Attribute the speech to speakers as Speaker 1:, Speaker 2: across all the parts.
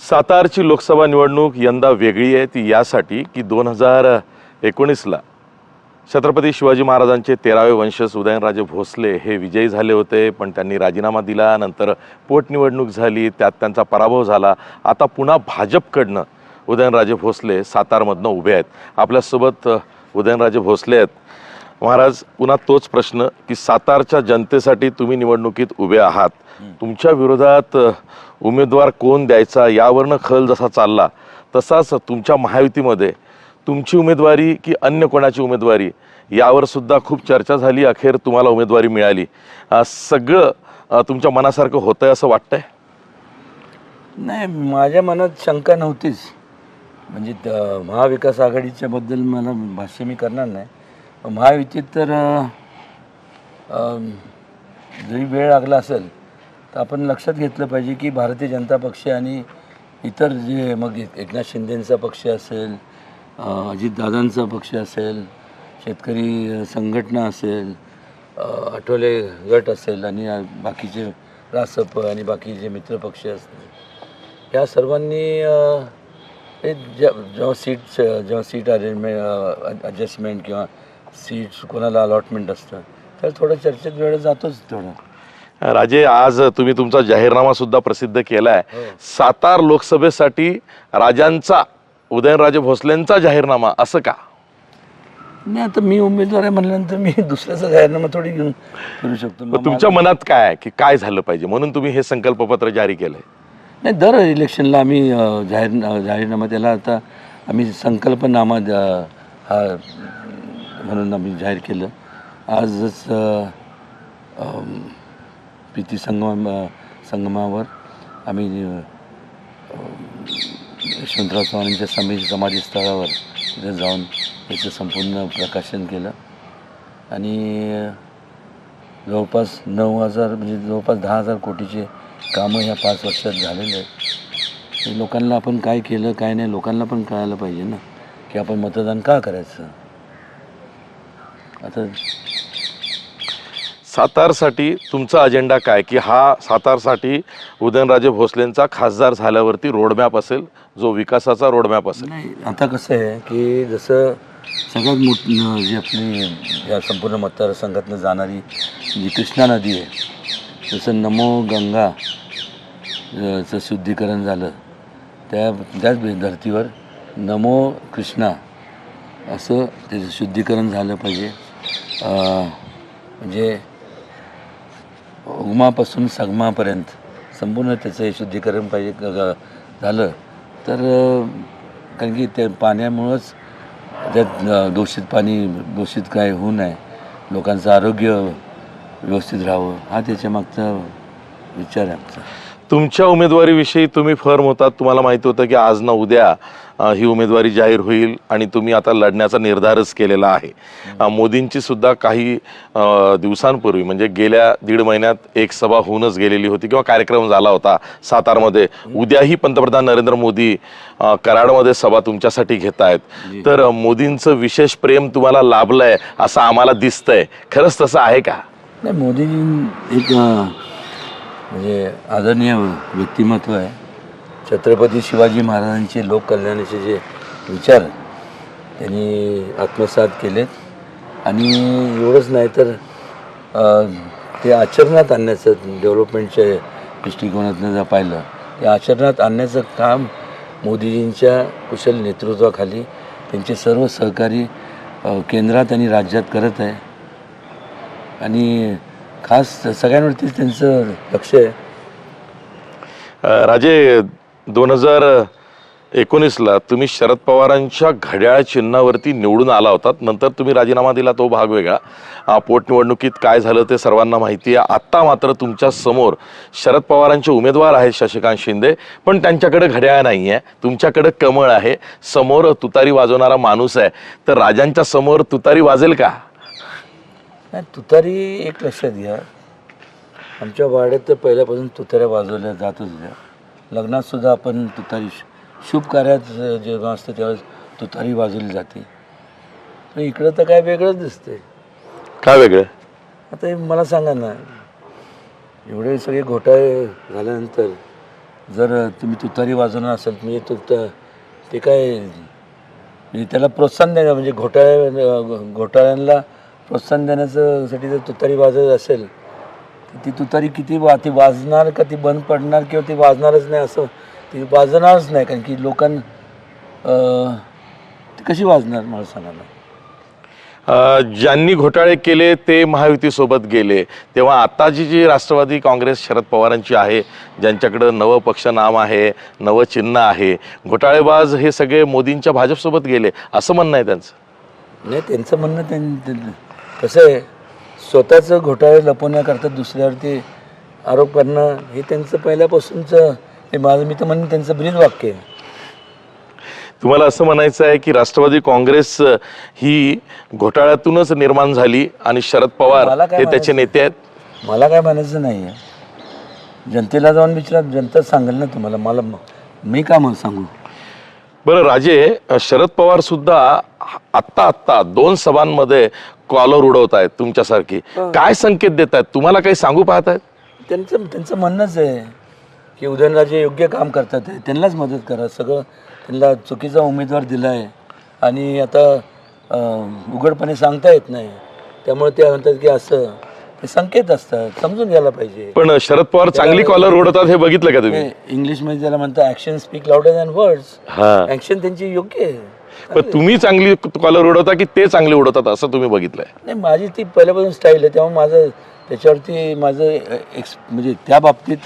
Speaker 1: सातारची लोकसभा निवडणूक यंदा वेगळी आहे. ती यासाठी की दोन हजार एकोणीसला छत्रपती शिवाजी महाराजांचे तेरावे वंशज उदयनराजे भोसले हे विजयी झाले होते पण त्यांनी राजीनामा दिला नंतर पोटनिवडणूक झाली त्यात त्यांचा पराभव झाला. आता पुन्हा भाजपकडनं उदयनराजे भोसले सातारमधनं उभे आहेत. आपल्यासोबत उदयनराजे भोसले आहेत. महाराज पुन्हा तोच प्रश्न की सातारच्या जनतेसाठी तुम्ही निवडणुकीत उभे आहात. तुमच्या विरोधात उमेदवार कोण द्यायचा? यावरनं खल जसा चालला तसाच तुमच्या महायुतीमध्ये तुमची उमेदवारी की अन्य कोणाची उमेदवारी? यावर सुद्धा खूप चर्चा झाली. अखेर तुम्हाला उमेदवारी मिळाली. सगळं तुमच्या मनासारखं होतंय असं वाटतंय?
Speaker 2: नाही माझ्या मनात शंका नव्हतीच. म्हणजे महाविकास आघाडीच्या बद्दल मला भाष्य मी करणार नाही. महायुतीत तर जरी वेळ लागला असेल तर आपण लक्षात घेतलं पाहिजे की भारतीय जनता पक्ष आणि इतर जे मग एकनाथ शिंदेंचा पक्ष असेल अजितदादांचा पक्ष असेल शेतकरी संघटना असेल आठवले गट असेल आणि बाकीचे रासप आणि बाकीचे मित्रपक्ष असतील या सर्वांनी हे जेव्हा सीट जेव्हा सीट अरेंजमेंट ॲडजस्टमेंट किंवा सीट्स कोणाला अलॉटमेंट असतं. तर थोडं चर्चेत वेळ जातोच थोडं.
Speaker 1: राजे आज तुम्ही तुमचा जाहीरनामा सुद्धा प्रसिद्ध केलाय.
Speaker 2: हो.
Speaker 1: सातार लोकसभेसाठी राजांचा उदयनराजे भोसलेंचा जाहीरनामा असं का?
Speaker 2: नाही आता मी उमेदवार आहे म्हणल्यानंतर मी दुसऱ्याचा जाहीरनामा थोडी घेऊन फिरू शकतो.
Speaker 1: मग तुमच्या मनात काय आहे की काय झालं पाहिजे? म्हणून तुम्ही हे संकल्पपत्र जारी केलंय.
Speaker 2: नाही दर इलेक्शनला आम्ही जाहीर जाहीरनामा त्याला आता आम्ही संकल्पनामा हा म्हणून आम्ही जाहीर केलं. आजच अ, संगम संगमावर आम्ही यशवंतराव चव्हाणांच्या समी समाधीस्थळावर तिथे जाऊन त्याचं संपूर्ण प्रकाशन केलं. आणि जवळपास नऊ हजार म्हणजे जवळपास दहा हजार कोटीचे कामं ह्या पाच वर्षात झालेले आहेत. लोकांना आपण काय केलं काय नाही लोकांना पण कळायला पाहिजे ना की आपण मतदान का करायचं? आता
Speaker 1: सातारसाठी तुमचा अजेंडा काय? की हा सातारसाठी उदयनराजे भोसलेंचा खासदार झाल्यावरती रोडमॅप असेल जो विकासाचा रोडमॅप असेल.
Speaker 2: नाही आता कसं आहे की जसं सगळ्यात मोठ जी आपली या संपूर्ण मतदारसंघातनं जाणारी जी कृष्णा नदी आहे जसं नमो गंगा चं शुद्धीकरण झालं त्या त्याच धर्तीवर नमो कृष्णा असं त्याचं शुद्धीकरण झालं पाहिजे. म्हणजे उगमापासून सगमापर्यंत संपूर्ण त्याचं हे शुद्धीकरण पाहिजे झालं. तर कारण की ते पाण्यामुळंच त्यात दूषित पाणी दूषित काय होऊ नये. लोकांचं आरोग्य व्यवस्थित राहावं. हा त्याच्या मागचा विचार आहे आमचा.
Speaker 1: तुमच्या उमेदवारीविषयी तुम्ही फर्म होतात. तुम्हाला माहिती होतं की आज ना उद्या ही उमेदवारी जाहीर होईल आणि तुम्ही आता लढण्याचा निर्धारच केलेला आहे. मोदींची सुद्धा काही दिवसांपूर्वी म्हणजे गेल्या दीड महिन्यात एक सभा होऊनच गेलेली होती किंवा कार्यक्रम झाला होता सातारमध्ये. उद्याही पंतप्रधान नरेंद्र मोदी कराडमध्ये सभा तुमच्यासाठी घेत आहेत. तर मोदींचं विशेष प्रेम तुम्हाला लाभलंय असं आम्हाला दिसतंय. खरंच तसं आहे का?
Speaker 2: नाही मोदीजी एक म्हणजे आदरणीय व्यक्तिमत्व आहे. छत्रपती शिवाजी महाराजांचे लोककल्याणाचे जे विचार त्यांनी आत्मसात केलेत. आणि एवढंच नाही तर ते आचरणात आणण्याचं डेव्हलपमेंटच्या दृष्टिकोनातनं जर पाहिलं ते आचरणात आणण्याचं काम मोदीजींच्या कुशल नेतृत्वाखाली त्यांचे सर्व सहकारी केंद्रात आणि राज्यात करत आहे. आणि खास सगळ्यांवरती त्यांचं लक्ष आहे.
Speaker 1: राजे दोन हजार एकोणीसला तुम्ही शरद पवारांच्या घड्याळ चिन्हावरती निवडून आला होतात. नंतर तुम्ही राजीनामा दिला तो भाग वेगळा. अ, पोटनिवडणुकीत काय झालं ते सर्वांना माहिती आहे. आत्ता मात्र तुमच्यासमोर शरद पवारांचे उमेदवार आहेत शशिकांत शिंदे पण त्यांच्याकडे घड्याळ नाही आहे तुमच्याकडे कमळ आहे. समोर तुतारी वाजवणारा माणूस आहे. तर राजांच्या समोर तुतारी वाजेल का?
Speaker 2: नाही तुतारी एक लक्षात घ्या. आमच्या वाड्यात तर पहिल्यापासून तुताऱ्या वाजवल्या जातच होत्या. लग्नात सुद्धा आपण तुतारी शुभ कार्यात जेव्हा असतं त्यावेळेस तुतारी वाजवली जाते. पण इकडं तर काय वेगळंच दिसतंय.
Speaker 1: काय वेगळं?
Speaker 2: आता हे मला सांगा ना एवढे सगळे घोटाळे झाल्यानंतर जर तुम्ही तुतारी वाजवणार असेल म्हणजे तु त- ते काय म्हणजे त्याला प्रोत्साहन देणं म्हणजे घोटाळ्या घोटाळ्यांना प्रोत्साहन देण्याचं साठी जर तुतारी वाजत असेल तर ती तुतारी किती वा ती वाजणार का ती बंद पडणार किंवा ती वाजणारच नाही असं ती वाजणारच नाही. कारण की लोकां अं, ती कशी वाजणार मला सांगा ना
Speaker 1: अ, ज्यांनी घोटाळे केले ते महायुतीसोबत गेले. तेव्हा आताची जी राष्ट्रवादी काँग्रेस शरद पवारांची आहे ज्यांच्याकडं नवं पक्ष नाव आहे नवं चिन्ह आहे घोटाळेबाज हे सगळे मोदींच्या भाजपसोबत गेले असं म्हणणं आहे त्यांचं?
Speaker 2: नाही त्यांचं म्हणणं त्यां त्यां- कसं आहे स्वतःचं घोटाळे लपवण्याकरता दुसऱ्यावरती आरोप करणं हे त्यांचं पहिल्यापासूनचं हे माझं मी तर म्हणणं त्यांचं ब्रीद वाक्य आहे.
Speaker 1: तुम्हाला असं म्हणायचं आहे की राष्ट्रवादी काँग्रेस ही घोटाळ्यातूनच निर्माण झाली आणि शरद पवार
Speaker 2: मला काय
Speaker 1: हे त्याचे? नेते आहेत?
Speaker 2: मला काय म्हणायचं नाही आहे. जनतेला जाऊन विचारा जनता सांगेल ना तुम्हाला. मला मी का मग सांगू?
Speaker 1: बरं राजे शरद पवार सुद्धा आत्ता आत्ता दोन सभांमध्ये कॉलर उडवत आहेत तुमच्यासारखी.
Speaker 2: हो.
Speaker 1: काय संकेत देत आहेत? तुम्हाला काही सांगू पाहत आहेत?
Speaker 2: त्यांचं त्यांचं म्हणणंच आहे की उदयनराजे योग्य काम करतात आहे. त्यांनाच मदत करा. सगळं त्यांना चुकीचा उमेदवार दिला आहे आणि आता अं, उघडपणे सांगता येत नाही. त्यामुळे ते म्हणतात की असं ते संकेत असतात समजून घ्यायला पाहिजे.
Speaker 1: पण शरद पवार चांगली कॉलर उडवतात हे बघितलं का तुम्ही?
Speaker 2: ते इंग्लिशमध्ये त्याला म्हणतात action speak louder than words
Speaker 1: हा.
Speaker 2: ॲक्शन त्यांची योग्य आहे.
Speaker 1: पण तुम्ही चांगली कॉलर उडवता की ते चांगले उडवतात असं तुम्ही बघितलंय?
Speaker 2: नाही माझी ती पहिल्यापासून स्टाईल आहे तेव्हा माझं त्याच्यावरती माझं एक्स म्हणजे त्या बाबतीत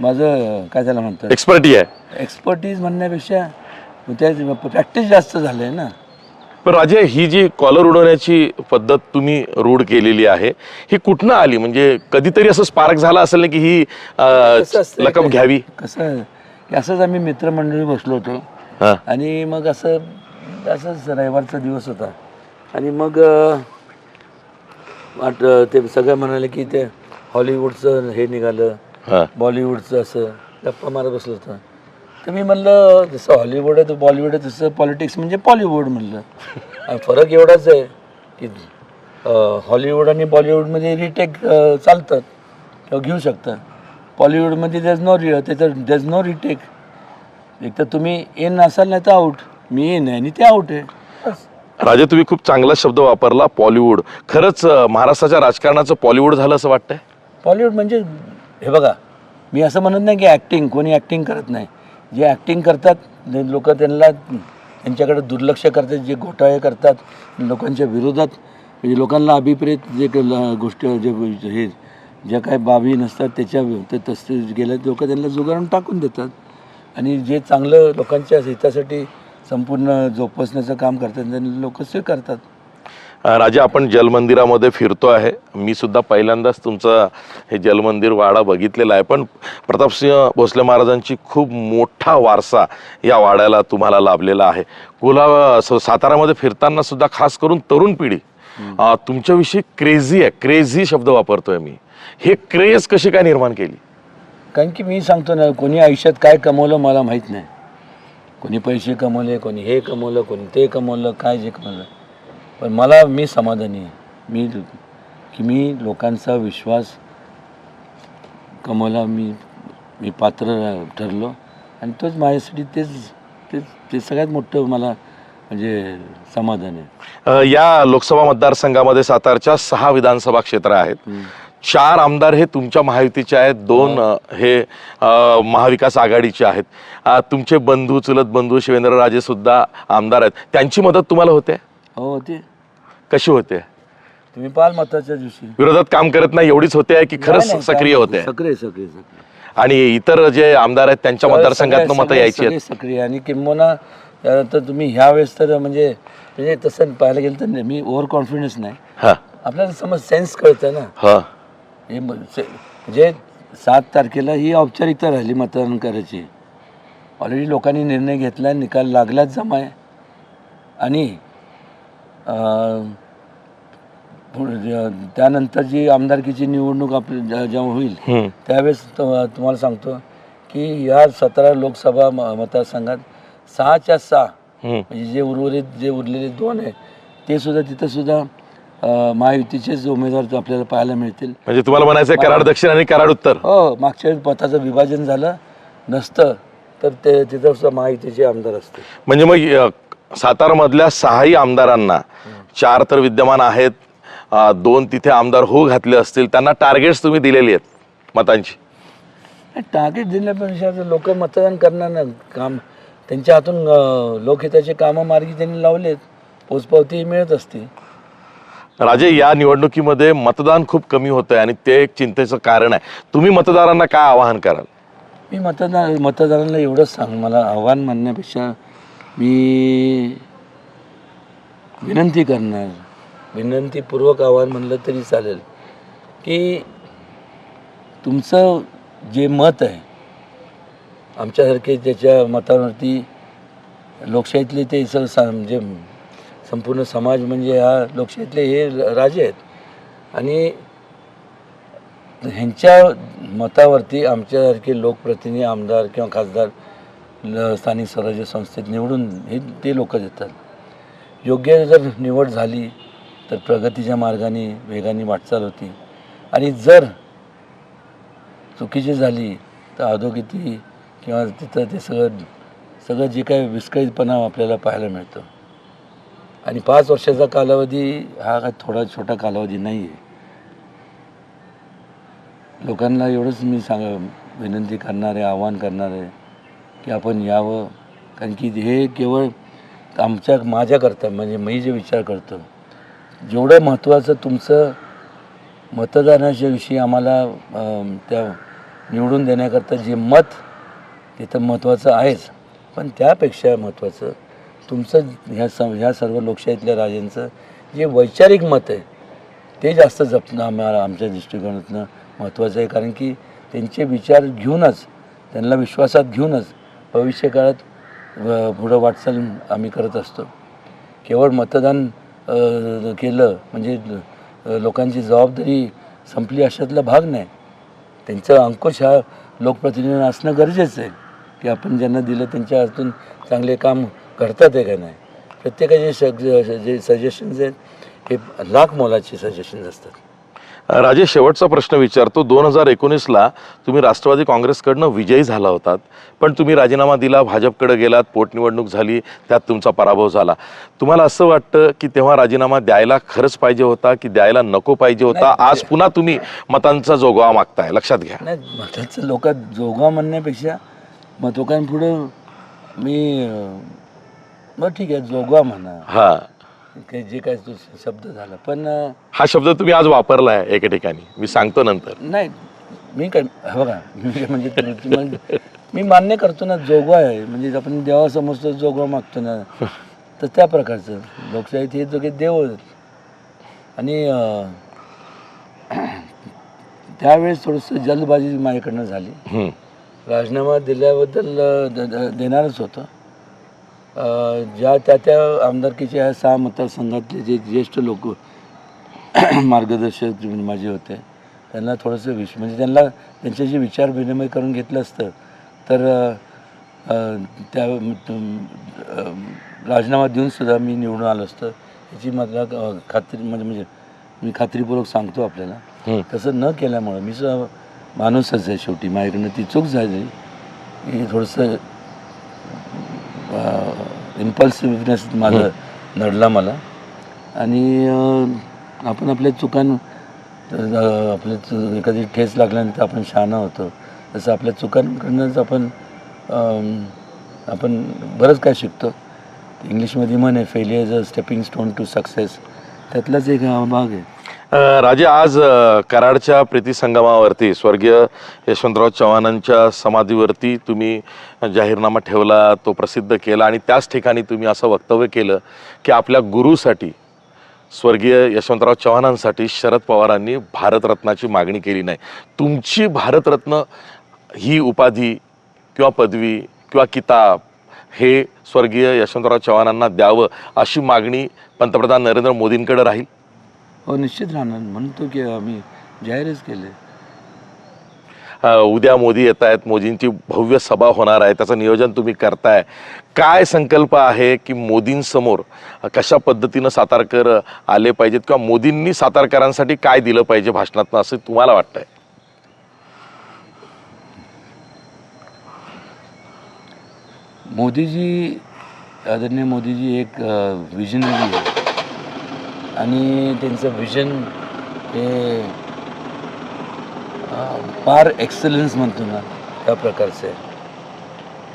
Speaker 2: माझं काय त्याला म्हणतात?
Speaker 1: एक्सपर्टी आहे.
Speaker 2: एक्सपर्टीज म्हणण्यापेक्षा त्या प्रॅक्टिस जास्त झालं आहे ना.
Speaker 1: पण राजे ही जी कॉलर उडवण्याची पद्धत तुम्ही रूढ केलेली आहे ही कुठनं आली? म्हणजे कधीतरी असं स्पार्क झाला असेल ना की ही अं,
Speaker 2: ते-
Speaker 1: घ्यावी?
Speaker 2: कसं की असंच आम्ही मित्रमंडळी बसलो होतो.
Speaker 1: हा.
Speaker 2: आणि मग असं असंच रविवारचा दिवस होता. आणि मग अं, वाट ते सगळं म्हणाले की ते हॉलिवूडचं हे निघालं.
Speaker 1: हा.
Speaker 2: बॉलिवूडचं असं गप्पा मारत बसलो होतं. तर मी म्हणलं जसं हॉलिवूड आहे तर बॉलिवूड आहे तसं पॉलिटिक्स म्हणजे पॉलिवूड म्हणलं. फरक एवढाच आहे की हॉलिवूड आणि बॉलिवूडमध्ये रिटेक चालतात किंवा घेऊ शकता पॉलिवूडमध्ये देज नो रि त्याचं देज नो रिटेक एक तर तुम्ही इन असाल नाही तर आऊट मी इन आहे आणि ते आऊट आहे.
Speaker 1: राजे तुम्ही खूप चांगला शब्द वापरला पॉलिवूड खरंच महाराष्ट्राच्या राजकारणाचं पॉलिवूड झालं असं वाटतंय?
Speaker 2: बॉलिवूड म्हणजे हे बघा मी असं म्हणत नाही की ॲक्टिंग कोणी ॲक्टिंग करत नाही. जे ॲक्टिंग करतात लोक त्यांना त्यांच्याकडे दुर्लक्ष करतात जे घोटाळे करतात लोकांच्या विरोधात म्हणजे लोकांना अभिप्रेत जे ल- गोष्टी जे हे ज्या काही बाबी नसतात त्याच्या ते तसे गेल्या लोक त्यांना जुगारून टाकून देतात. आणि जे चांगलं लोकांच्या हितासाठी संपूर्ण जोपासण्याचं काम करतात त्यांना लोक स्वीकारतात.
Speaker 1: राजा आपण जलमंदिरामध्ये फिरतो आहे. मी सुद्धा पहिल्यांदाच तुमचं हे जलमंदिर वाडा बघितलेला आहे. पण प्रतापसिंह भोसले महाराजांची खूप मोठा वारसा या वाड्याला तुम्हाला लाभलेला आहे. कुला स- सातारामध्ये फिरताना सुद्धा खास करून तरुण पिढी तुमच्याविषयी क्रेझी आहे. क्रेझी शब्द वापरतोय मी. हे क्रेज कशी काय निर्माण केली?
Speaker 2: कारण की मी सांगतो ना कोणी आयुष्यात काय कमवलं मला माहीत नाही. कोणी पैसे कमवले कोणी हे कमवलं कोणी ते कमवलं काय जे कमवलं. पण मला मी समाधानी आहे. मी की मी लोकांचा विश्वास कमवला मी मी पात्र ठरलो. आणि तोच माझ्यासाठी तेच तेच ते सगळ्यात मोठं मला म्हणजे समाधान आहे.
Speaker 1: या लोकसभा मतदारसंघामध्ये सातारच्या सहा विधानसभा क्षेत्र आहेत. चार आमदार हे तुमच्या महायुतीचे आहेत दोन हे. अ, महाविकास आघाडीचे आहेत. तुमचे बंधू चुलत बंधू शिवेंद्रराजे सुद्धा आमदार आहेत. त्यांची मदत तुम्हाला होते?
Speaker 2: हो ते
Speaker 1: कशी होते?
Speaker 2: तुम्ही पाल मताच्या दिवशी.
Speaker 1: विरोधात काम करत नाही एवढीच होते की खरंच सक्रिय होते.
Speaker 2: सक्रिय सक्रिय सक्रिय
Speaker 1: आणि इतर जे आमदार आहेत त्यांच्या मतदारसंघातून
Speaker 2: सगळे-
Speaker 1: मतं यायची आहेत.
Speaker 2: सगळे सक्रिय. आणि किंबहुना अ, तर तुम्ही ह्या वेळेस तर म्हणजे म्हणजे तसं पाहायला गेलं तर नाही, मी ओव्हर कॉन्फिडन्स नाही.
Speaker 1: हा.
Speaker 2: आपल्याला समज सेन्स कळतं ना.
Speaker 1: हा.
Speaker 2: हे म- से- म्हणजे सात तारखेला ही औपचारिकता राहिली मतदान करायची. ऑलरेडी लोकांनी निर्णय घेतला निकाल लागलाच जमाय. आणि त्यानंतर जी आमदारकीची निवडणूक आपली जेव्हा होईल. त्यावेळेस तुम्हाला सांगतो की या सतरा लोकसभा म- मतदारसंघात सहाच्या सहा. म्हणजे जे उर्वरित जे उरलेले दोन आहे ते सुद्धा तिथं सुद्धा महायुतीचेच उमेदवार आपल्याला पाहायला मिळतील
Speaker 1: म्हणजे तुम्हाला म्हणायचं कराड दक्षिण आणि कराड उत्तर
Speaker 2: हो मागच्या पथाचं विभाजन झालं नसतं तर ते तिथं सुद्धा महायुतीचे आमदार असते
Speaker 1: म्हणजे मग सातारमधल्या सहाही आमदारांना चार तर विद्यमान आहेत. अ, दोन तिथे आमदार हो घातले असतील. त्यांना टार्गेट्स तुम्ही दिलेली आहेत मतांची.
Speaker 2: टार्गेट दिल्यापेक्षा लोक मतदान करणार ना काम त्यांच्या हातून अं, लोकहिताचे कामं मार्गी त्यांनी लावलेत. पोचपावती मिळत असते
Speaker 1: राजे या निवडणुकीमध्ये मतदान खूप कमी होतं आहे आणि ते एक चिंतेचं कारण आहे. तुम्ही मतदारांना काय आवाहन कराल?
Speaker 2: मी मतदार मतदारांना एवढंच सांग. मला आव्हान म्हणण्यापेक्षा मी विनंती करणार. विनंतीपूर्वक आव्हान म्हणलं तरी चालेल. की तुमचं जे मत आहे आमच्यासारखे त्याच्या मतावरती लोकशाहीतले ते स म्हणजे संपूर्ण समाज म्हणजे हा लोकशाहीतले हे राजे आहेत. आणि ह्यांच्या मतावरती आमच्यासारखे लोकप्रतिनिधी आमदार किंवा खासदार स्थानिक स्वराज्य संस्थेत निवडून हे ते लोक देतात. योग्य जर निवड झाली तर प्रगतीच्या मार्गाने वेगाने वाटचाल होती. आणि जर चुकीची झाली तर अधोगती किंवा तिथं ते सगळं सगळं जे काही विस्कळीतपणा आपल्याला पाहायला मिळतं. आणि पाच वर्षाचा कालावधी हा काय थोडा छोटा कालावधी नाही आहे. लोकांना एवढंच मी सांग विनंती करणार आहे आव्हान करणार आहे की आपण यावं. कारण की हे केवळ आमच्या माझ्याकरता म्हणजे मी जे विचार करतो जेवढं महत्त्वाचं तुमचं मतदानाच्या विषयी आम्हाला त्या निवडून देण्याकरता जे मत तिथं महत्त्वाचं आहेच. पण त्यापेक्षा महत्त्वाचं तुमचं ह्या स ह्या सर्व लोकशाहीतल्या राजांचं जे वैचारिक मत आहे ते जास्त जपणं आम्हाला आमच्या दृष्टिकोनातनं महत्त्वाचं आहे. कारण की त्यांचे विचार घेऊनच त्यांना विश्वासात घेऊनच भविष्यकाळात पुढं वाटचाल आम्ही करत असतो. केवळ मतदान केलं म्हणजे लोकांची जबाबदारी संपली अशातला भाग नाही. त्यांचा अंकुश हा लोकप्रतिनिधी असणं गरजेचं आहे की आपण ज्यांना दिलं त्यांच्या हातून चांगले काम करतात आहे का नाही. प्रत्येकाचे सग जे सजेशन्स आहेत हे लाख मोलाचे सजेशन्स असतात.
Speaker 1: राजे शेवटचा प्रश्न विचारतो. दोन हजार एकोणीसला तुम्ही राष्ट्रवादी काँग्रेसकडनं विजयी झाला होतात पण तुम्ही राजीनामा दिला भाजपकडे गेलात पोटनिवडणूक झाली त्यात तुमचा पराभव झाला. तुम्हाला असं वाटतं की तेव्हा राजीनामा द्यायला खरंच पाहिजे होता की द्यायला नको पाहिजे होता. आज पुन्हा तुम्ही मतांचा जोगवा मागताय. लक्षात घ्या.
Speaker 2: मताचं लोक जोगा म्हणण्यापेक्षा मग मी बरं ठीक आहे जोगवा म्हणा.
Speaker 1: हा.
Speaker 2: काही जे काय तो शब्द झाला. पण अं,
Speaker 1: हा शब्द तुम्ही आज वापरलाय एके ठिकाणी. मी सांगतो नंतर.
Speaker 2: नाही मी काय हे बघा मी म्हणजे तुम्ही- म्हणजे मी मान्य करतो ना जोगवा आहे. म्हणजे आपण देवासमोर जोगवा मागतो ना तर त्या प्रकारचं. लोकशाहीत हे जोगे देव आहेत. आणि अं, त्यावेळेस थोडंसं जल्दबाजी माझ्याकडनं झाली.
Speaker 1: हम्म.
Speaker 2: राजीनामा दिल्याबद्दल अ, द- द- देणारच होतं. ज्या त्या त्या आमदारकीच्या ह्या सहा मतदारसंघातले जे ज्येष्ठ लोक मार्गदर्शक माझे होते त्यांना थोडंसं विश म्हणजे त्यांना त्यांच्याशी विचार विनिमय करून घेतलं असतं. तर त्या राजीनामा देऊनसुद्धा मी निवडून आलो असतं. याची मला खात्री म्हणजे म्हणजे मी खात्रीपूर्वक सांगतो आपल्याला. तसं न केल्यामुळं मी सुद्धा माणूसच आहे शेवटी. माझ्याकडनं ती चूक झाली. की थोडंसं इम्पल्सिव्हनेस माझं नडला मला. आणि आपण आपल्या चुकां आपल्या चु- एखादी ठेस लागल्यानंतर आपण शहाणा होतो. तसं आपल्या चुकांकडनंच आपण आपण बरंच काय शिकतो. इंग्लिशमध्ये म्हण आहे failure is a stepping stone to success त्यातलाच एक हा भाग आहे.
Speaker 1: राजे आज कराडच्या प्रीती संगमावरती स्वर्गीय यशवंतराव चव्हाणांच्या समाधीवरती तुम्ही जाहीरनामा ठेवला तो प्रसिद्ध केला आणि त्याच ठिकाणी तुम्ही असं वक्तव्य केलं की आपल्या गुरुसाठी स्वर्गीय यशवंतराव चव्हाणांसाठी शरद पवारांनी भारतरत्नाची मागणी केली नाही. तुमची भारतरत्न ही उपाधी किंवा पदवी किंवा किताब हे स्वर्गीय यशवंतराव चव्हाणांना द्यावं अशी मागणी पंतप्रधान नरेंद्र मोदींकडे राहील?
Speaker 2: हो निश्चित राहणार. म्हणतो की आम्ही जाहीरच केले.
Speaker 1: उद्या मोदी येत आहेत. मोदींची भव्य सभा होणार आहे. त्याचं नियोजन तुम्ही करताय. काय संकल्प आहे की मोदींसमोर कशा पद्धतीनं सातारकर आले पाहिजेत किंवा मोदींनी सातारकरांसाठी काय दिलं पाहिजे भाषणातनं असं तुम्हाला वाटतंय?
Speaker 2: मोदीजी आदरणीय मोदीजी एक विजनरी आहे. आणि त्यांचं विजन हे फार एक्सलन्स म्हणतो ना त्या प्रकारचं आहे.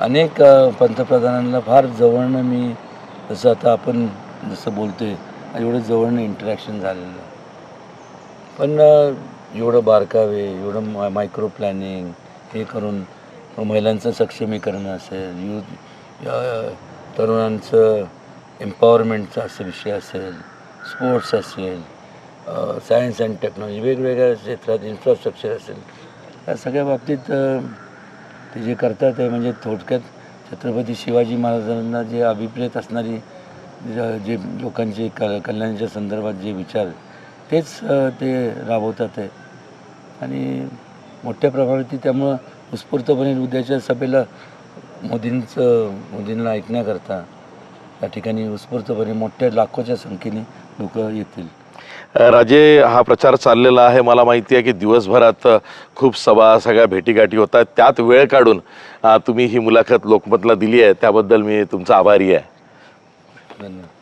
Speaker 2: अनेक पंतप्रधानांना फार जवळनं मी जसं आता आपण जसं बोलतोय एवढं जवळनं इंटरॅक्शन झालेलं पण एवढं बारकावे एवढं मा मायक्रो प्लॅनिंग हे करून महिलांचं सक्षमीकरण असेल युथ तरुणांचं एम्पॉवरमेंटचा असं विषय असेल स्पोर्ट्स असेल सायन्स अँड टेक्नॉलॉजी वेगवेगळ्या क्षेत्रात इन्फ्रास्ट्रक्चर असेल या सगळ्या बाबतीत ते जे करतात ते म्हणजे थोडक्यात छत्रपती शिवाजी महाराजांना जे अभिप्रेत असणारी जे लोकांचे क कल्याणाच्या संदर्भात जे विचार तेच ते राबवतात आहे आणि मोठ्या प्रमाणात ती त्यामुळं उत्स्फूर्तपणे उद्याच्या सभेला मोदींचं मोदींना ऐकण्याकरता या ठिकाणी उत्स्फूर्तपणे मोठ्या लाखोच्या संख्येने लोक येतील.
Speaker 1: राजे हा प्रचार चाललेला आहे. मला माहिती आहे की दिवसभरात खूप सभा सगळ्या भेटीगाठी होतात त्यात वेळ काढून तुम्ही ही मुलाखत लोकमतला दिली आहे. त्याबद्दल मी तुमचा आभारी आहे.
Speaker 2: धन्यवाद.